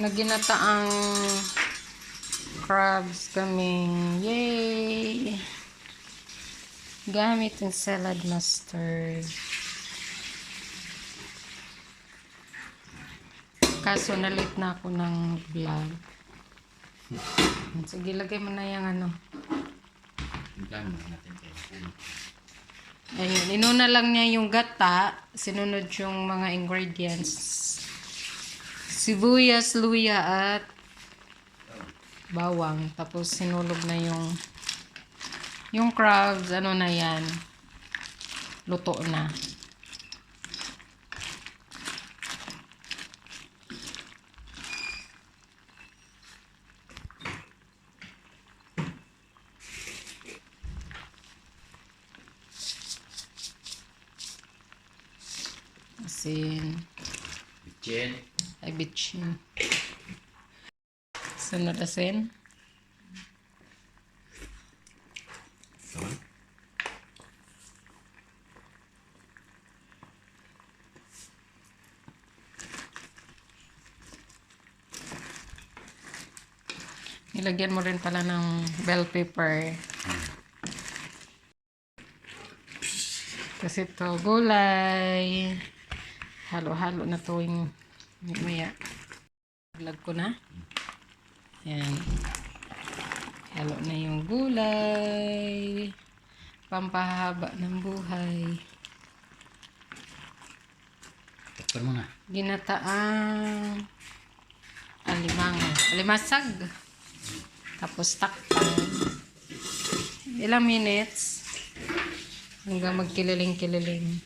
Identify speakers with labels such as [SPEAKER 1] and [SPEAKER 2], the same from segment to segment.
[SPEAKER 1] Naginataang crabs kami. Yay! Gamit yung salad mustard. Kaso nalit na ako ng vlog. Sige, lagay mo na yung ano. Ayun, inuna lang niya yung gata, sinunod yung mga ingredients. Sibuyas, luya at bawang. Tapos sinulog na yung yung crabs, ano na yan, luto na. Asin,
[SPEAKER 2] Bitchin.
[SPEAKER 1] Ay bitchin. Sunod asin. Nilagyan mo rin pala ng bell pepper. Kasi to gulay. Halo-halo na to yung maya. Vlog ko na. Yan. Halo na yung gulay. Pampahaba ng buhay.
[SPEAKER 2] Takpan mo na.
[SPEAKER 1] Ginataang alimango. Alimasag. Tapos takpan. Ilang minutes hanggang magkililing-kililing.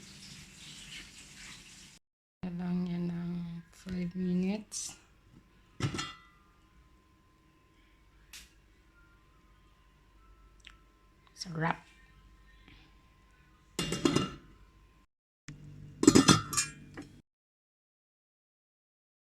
[SPEAKER 1] Lang yan ng 5 minutes. Sarap.